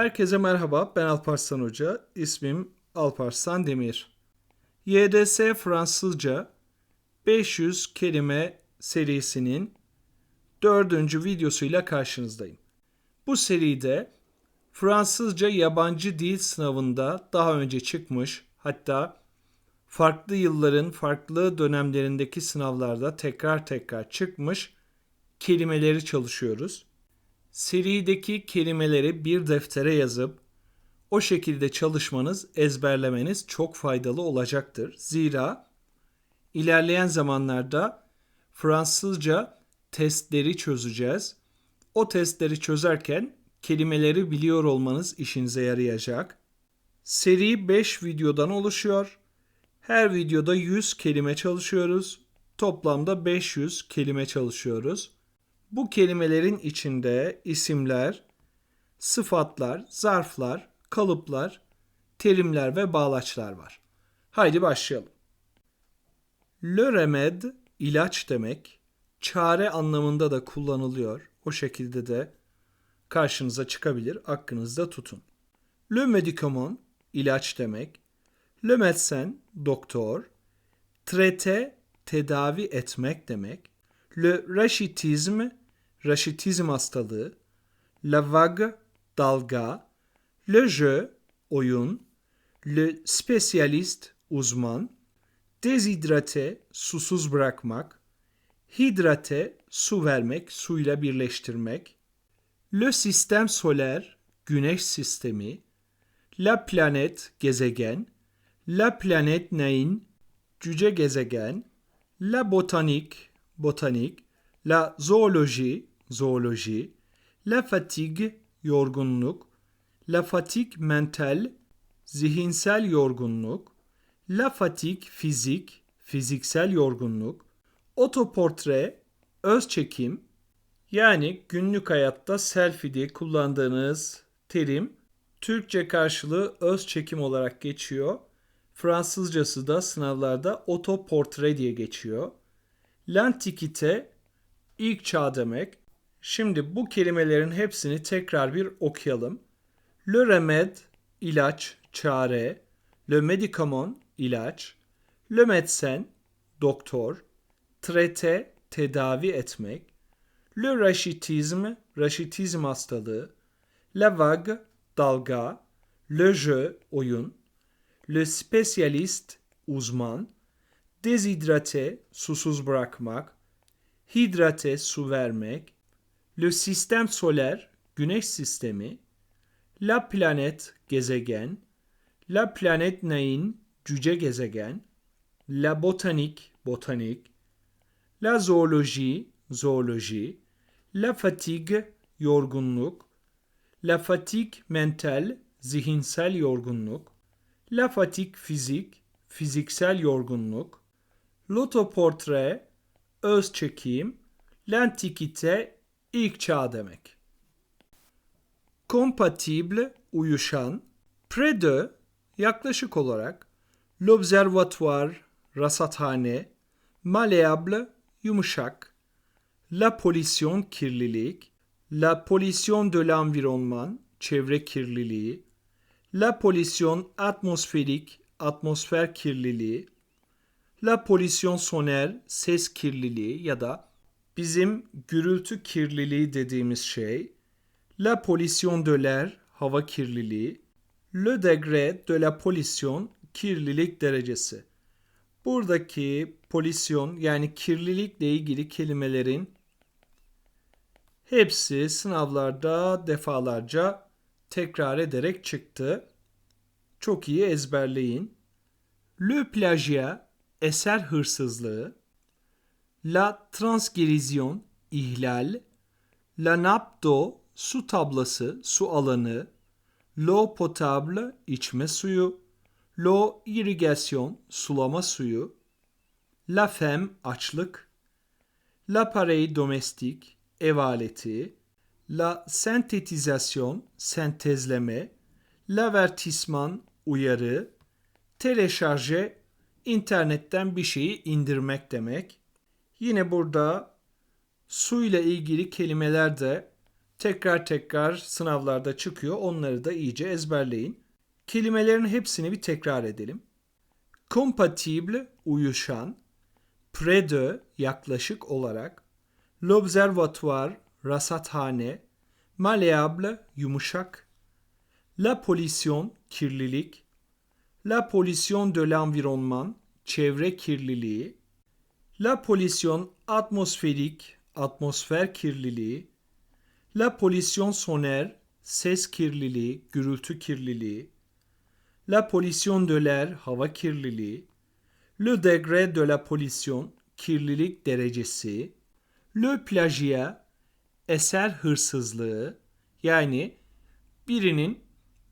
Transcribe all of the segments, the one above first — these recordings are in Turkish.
Herkese merhaba, ben Alparslan Hoca. İsmim Alparslan Demir. YDS Fransızca 500 kelime serisinin dördüncü videosuyla karşınızdayım. Bu seride Fransızca yabancı dil sınavında daha önce çıkmış, hatta farklı yılların farklı dönemlerindeki sınavlarda tekrar tekrar çıkmış kelimeleri çalışıyoruz serideki kelimeleri bir deftere yazıp o şekilde çalışmanız, ezberlemeniz çok faydalı olacaktır. Zira ilerleyen zamanlarda Fransızca testleri çözeceğiz. O testleri çözerken kelimeleri biliyor olmanız işinize yarayacak. Seri 5 videodan oluşuyor. Her videoda 100 kelime çalışıyoruz. Toplamda 500 kelime çalışıyoruz. Bu kelimelerin içinde isimler, sıfatlar, zarflar, kalıplar, terimler ve bağlaçlar var. Haydi başlayalım. Le ilaç demek, çare anlamında da kullanılıyor. O şekilde de karşınıza çıkabilir. Aklınızda tutun. Le médicament ilaç demek. Le médecin doktor. Traité tedavi etmek demek. Le rachitisme raşitizm hastalığı, la vague, dalga, le jeu, oyun, le spécialiste, uzman, déshydraté, susuz bırakmak, hidrate, su vermek, suyla birleştirmek, le système solaire, güneş sistemi, la planet, gezegen, la planet nain, cüce gezegen, la botanik, botanik, la zoologie, zooloji, la fatigue, yorgunluk, la fatigue mental, zihinsel yorgunluk, la fatigue fizik, fiziksel yorgunluk, otoportre, öz çekim, yani günlük hayatta selfie diye kullandığınız terim Türkçe karşılığı öz çekim olarak geçiyor. Fransızcası da sınavlarda otoportre diye geçiyor. L'Antiquite ilk çağ demek. Şimdi bu kelimelerin hepsini tekrar bir okuyalım. Le remède ilaç, çare. Le médicament ilaç. Le médecin doktor. Traité tedavi etmek. Le rachitisme raşitizm hastalığı. La vague dalga. Le jeu oyun. Le spécialiste uzman. Déshydraté susuz bırakmak. Hidrate su vermek. Le sistem soler güneş sistemi, La planet gezegen, La planet nain cüce gezegen, La botanik botanik, La zooloji zooloji, La fatigue yorgunluk, La fatigue mental zihinsel yorgunluk, La fatigue fizik fiziksel yorgunluk, L'autoportrait öz çekim, L'antiquité ilk çağ demek. Compatible, uyuşan, près de, yaklaşık olarak, l'observatoire, rasathane, malléable, yumuşak, la pollution, kirlilik, la pollution de l'environnement, çevre kirliliği, la pollution atmosphérique, atmosfer kirliliği, la pollution sonore, ses kirliliği ya da bizim gürültü kirliliği dediğimiz şey, la pollution de l'air, hava kirliliği, le degré de la pollution, kirlilik derecesi. Buradaki pollution yani kirlilikle ilgili kelimelerin hepsi sınavlarda defalarca tekrar ederek çıktı. Çok iyi ezberleyin. Le plagiat, eser hırsızlığı, La transgression ihlal, la napto su tablası, su alanı, l'eau potable içme suyu, l'eau irrigation sulama suyu, la femme açlık, l'appareil domestique ev aleti, la sentetizasyon sentezleme, l'avertissement uyarı, teleşarje internetten bir şeyi indirmek demek. Yine burada su ile ilgili kelimeler de Tekrar tekrar sınavlarda çıkıyor. Onları da iyice ezberleyin. Kelimelerin hepsini bir tekrar edelim. Compatible, uyuşan. Près yaklaşık olarak. L'observatoire, rasathane. Malléable, yumuşak. La pollution, kirlilik. La pollution de l'environnement, çevre kirliliği. La pollution atmosphérique, atmosfer kirliliği. La pollution sonore, ses kirliliği, gürültü kirliliği. La pollution de l'air, hava kirliliği. Le degré de la pollution, kirlilik derecesi. Le plagiat, eser hırsızlığı. Yani birinin,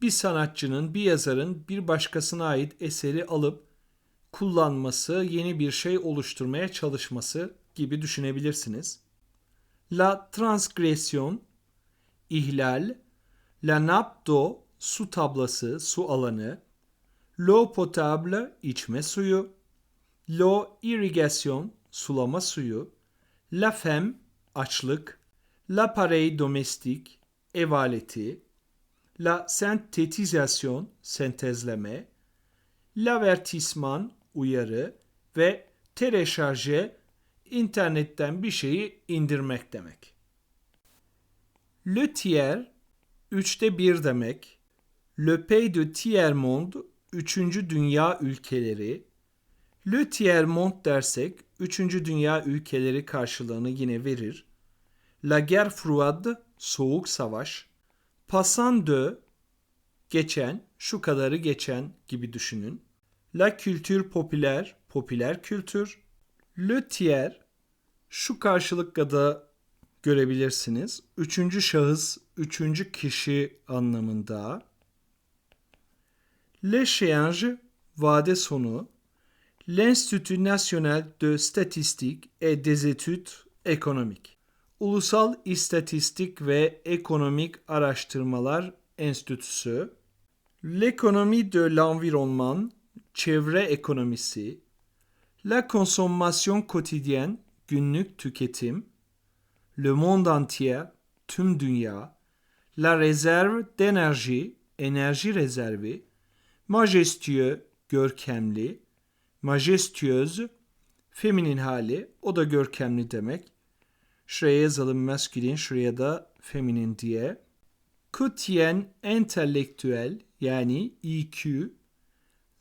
bir sanatçının, bir yazarın bir başkasına ait eseri alıp kullanması, yeni bir şey oluşturmaya çalışması gibi düşünebilirsiniz. La transgression, ihlal. La d'eau, su tablası, su alanı. L'eau potable, içme suyu. L'eau irrigation, sulama suyu. La femme, açlık. L'appareil domestique, ev aleti. La synthétisation, sentezleme. L'avertissement, uyarı ve tereşarje, internetten bir şeyi indirmek demek. Le tiers, üçte bir demek. Le pays de tiers monde, üçüncü dünya ülkeleri. Le tiers monde dersek, üçüncü dünya ülkeleri karşılığını yine verir. La guerre froide, soğuk savaş. Passant de, geçen, şu kadarı geçen gibi düşünün. La culture popüler, popüler kültür. Le tiers, şu karşılıkla da görebilirsiniz. Üçüncü şahıs, üçüncü kişi anlamında. L'échéange, vade sonu. L'Institut National de Statistique et des Études Économiques. Ulusal İstatistik ve Ekonomik Araştırmalar Enstitüsü. L'économie de l'environnement, çevre ekonomisi. La consommation quotidienne, günlük tüketim. Le monde entier, tüm dünya. La réserve d'énergie, enerji rezervi. Majestueux, görkemli. Majestueuse, feminin hali, o da görkemli demek. Şuraya yazalım masculin, şuraya da feminin diye. Quotien entelektüel yani EQ,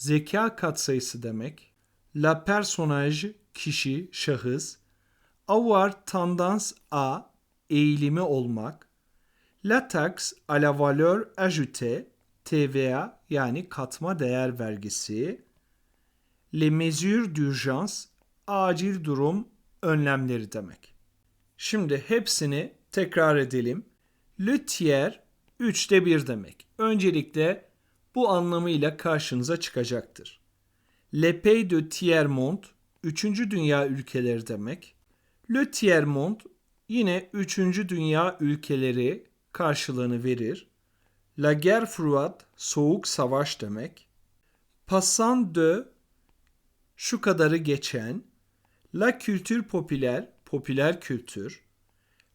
zeka katsayısı demek. La personnage, kişi, şahıs. Avoir tendance à, eğilimi olmak. La taxe à la valeur ajoutée, TVA yani katma değer vergisi. Les mesures d'urgence, acil durum önlemleri demek. Şimdi hepsini tekrar edelim. Le tiers, üçte bir demek. Öncelikle bu anlamıyla karşınıza çıkacaktır. Le pays de tiers monde, üçüncü dünya ülkeleri demek. Le tiers monde yine üçüncü dünya ülkeleri karşılığını verir. La guerre froide, soğuk savaş demek. Passant de, şu kadarı geçen. La culture popüler, popüler kültür.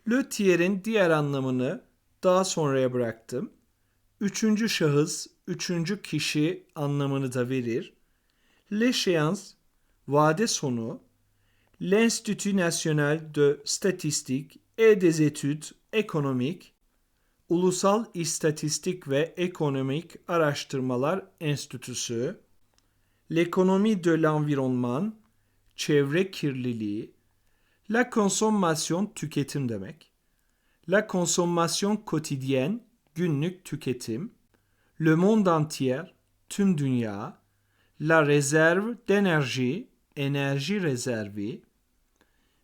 Le tiers'in diğer anlamını daha sonraya bıraktım. Üçüncü şahıs, üçüncü kişi anlamını da verir. L'échéance, vade sonu. L'Institut National de Statistique et des Études Économiques, Ulusal İstatistik ve Ekonomik Araştırmalar Enstitüsü, L'économie de l'environnement, çevre kirliliği, la consommation tüketim demek, la consommation quotidienne, günlük tüketim, le monde entier, tüm dünya, la réserve d'énergie, enerji rezervi,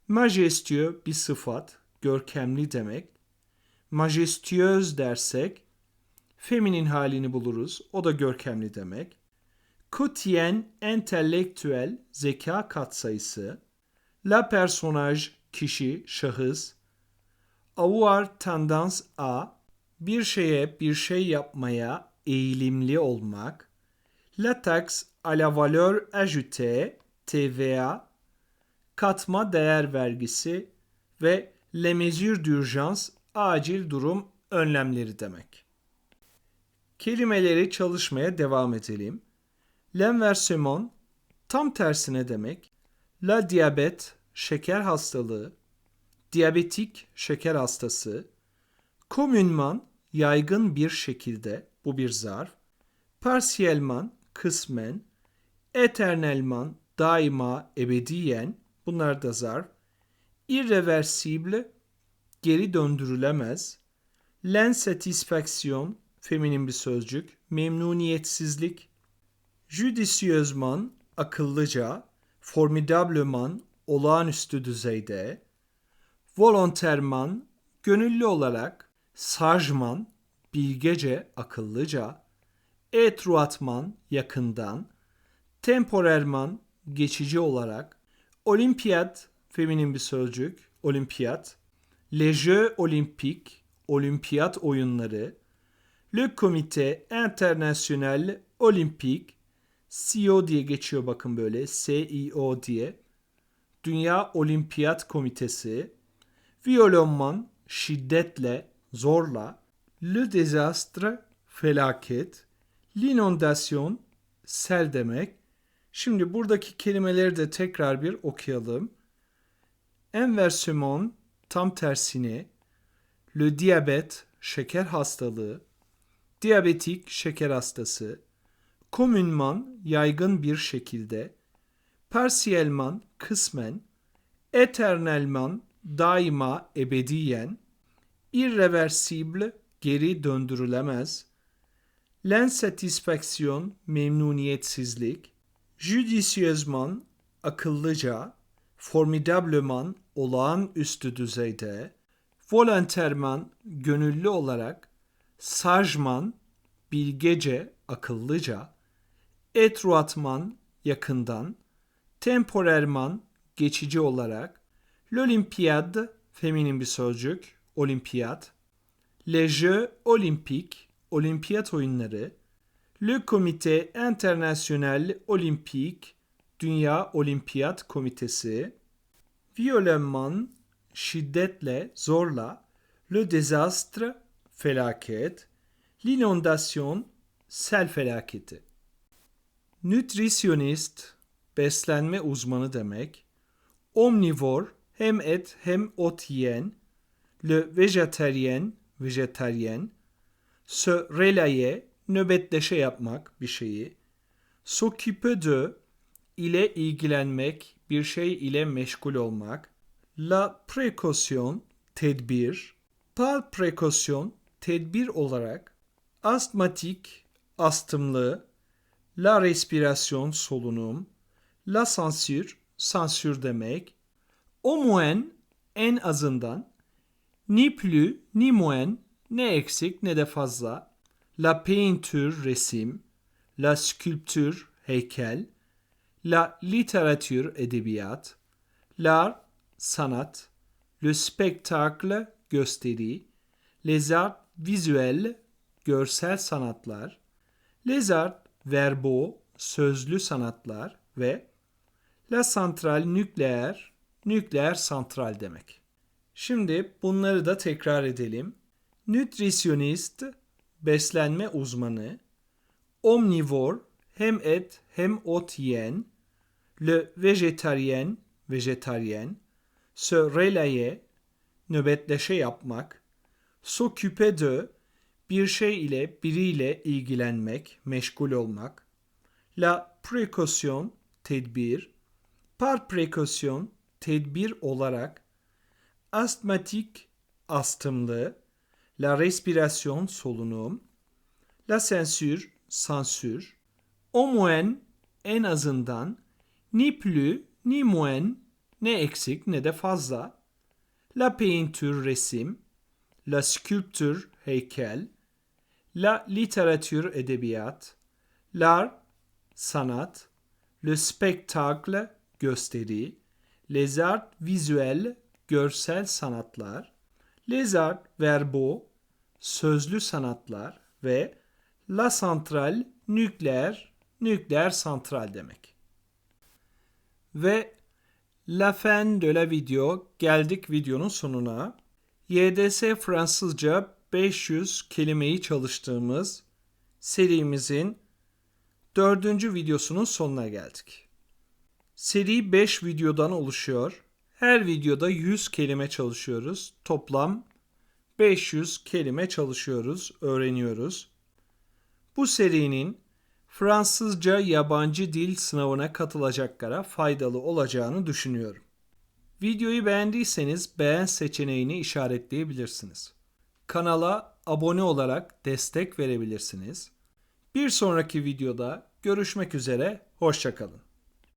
majestueux bir sıfat, görkemli demek, majestueuse dersek, feminin halini buluruz, o da görkemli demek. Quotien entelektüel, zeka katsayısı, la personnage, kişi, şahıs, avoir tendance à, bir şeye, bir şey yapmaya eğilimli olmak, la taxe à la valeur ajoutée, TVA, katma değer vergisi ve les mesures d'urgence, acil durum önlemleri demek. Kelimeleri çalışmaya devam edelim. L'enversement tam tersine demek. La diyabet şeker hastalığı, diyabetik şeker hastası, communement yaygın bir şekilde bu bir zarf, partiellement kısmen, eternellement daima ebediyen. Bunlar da zarf, irreversible geri döndürülemez, l'insatisfaction feminin bir sözcük, memnuniyetsizlik, judicieusement akıllıca, formidablement olağanüstü düzeyde, volontairement gönüllü olarak, sagement bilgece, akıllıca, étroitement yakından, temporairement geçici olarak, olimpiyat feminin bir sözcük, olimpiyat, les Jeux olympiques, olimpiyat oyunları, le Comité International Olympique, CEO diye geçiyor bakın böyle, CIO diye, Dünya Olimpiyat Komitesi, violemment, şiddetle, zorla, le désastre, felaket, l'inondation, sel demek. Şimdi buradaki kelimeleri de tekrar bir okuyalım. Inversement, tam tersine, le diyabet, şeker hastalığı, diyabetik, şeker hastası, communement, yaygın bir şekilde, partiellement, kısmen, eternellement, daima, ebediyen, irreversible, geri döndürülemez, l'insatisfaction, memnuniyetsizlik, judicieusement, akıllıca, formidablement, olağanüstü düzeyde, volontairement, gönüllü olarak, sagement, bilgece, akıllıca, étroitement, yakından, temporairement, geçici olarak, l'olympiade, feminin bir sözcük, olimpiyat, les Jeux olympiques, olimpiyat oyunları, le Comité International Olympique, Dünya Olimpiyat Komitesi, violemment, şiddetle, zorla, le désastre, felaket, l'inondation, sel felaketi. Nutrisyonist, beslenme uzmanı demek. Omnivor, hem et hem ot yiyen. Le vejetaryen, vejetaryen. Se relayer, nöbetleşe yapmak bir şeyi. S'occuper de, ile ilgilenmek, bir şey ile meşgul olmak. La précaution, tedbir. Par précaution, tedbir olarak. Astmatik, astımlı. La respiration, solunum. La censure, sansür demek. Au moins, en azından. Ni plus, ni moins, ne eksik ne de fazla. La peinture, resim. La sculpture, heykel. La littérature, edebiyat. L'art, sanat. Le spectacle, gösteri. Les arts visuels, görsel sanatlar. Les arts verbaux, sözlü sanatlar ve la santral nükleer, nükleer santral demek. Şimdi bunları da tekrar edelim. Nutrisyonist, beslenme uzmanı. Omnivor, hem et hem ot yiyen. Le vejetaryen, vejetaryen. Se relayer, nöbetleşe yapmak. S'occuper de, bir şey ile biriyle ilgilenmek, meşgul olmak. La précaution, tedbir. Par précaution, tedbir olarak. Astmatik, astımlı. La respiration, solunum. La censure, sansür. Au moins, en azından. Ni plus, ni moins, ne eksik ne de fazla. La peinture, resim. La sculpture, heykel. La littérature, edebiyat. L'art, sanat. Le spectacle, gösteri. Les arts visuels, görsel sanatlar. Les arts sözlü sanatlar ve la santral, nükleer, nükleer santral demek. Ve la fin de la video, geldik videonun sonuna. YDS Fransızca 500 kelimeyi çalıştığımız serimizin dördüncü videosunun sonuna geldik. Seri 5 videodan oluşuyor. Her videoda 100 kelime çalışıyoruz. Toplam 500 kelime çalışıyoruz, öğreniyoruz. Bu serinin Fransızca yabancı dil sınavına katılacaklara faydalı olacağını düşünüyorum. Videoyu beğendiyseniz beğen seçeneğini işaretleyebilirsiniz. Kanala abone olarak destek verebilirsiniz. Bir sonraki videoda görüşmek üzere, hoşçakalın.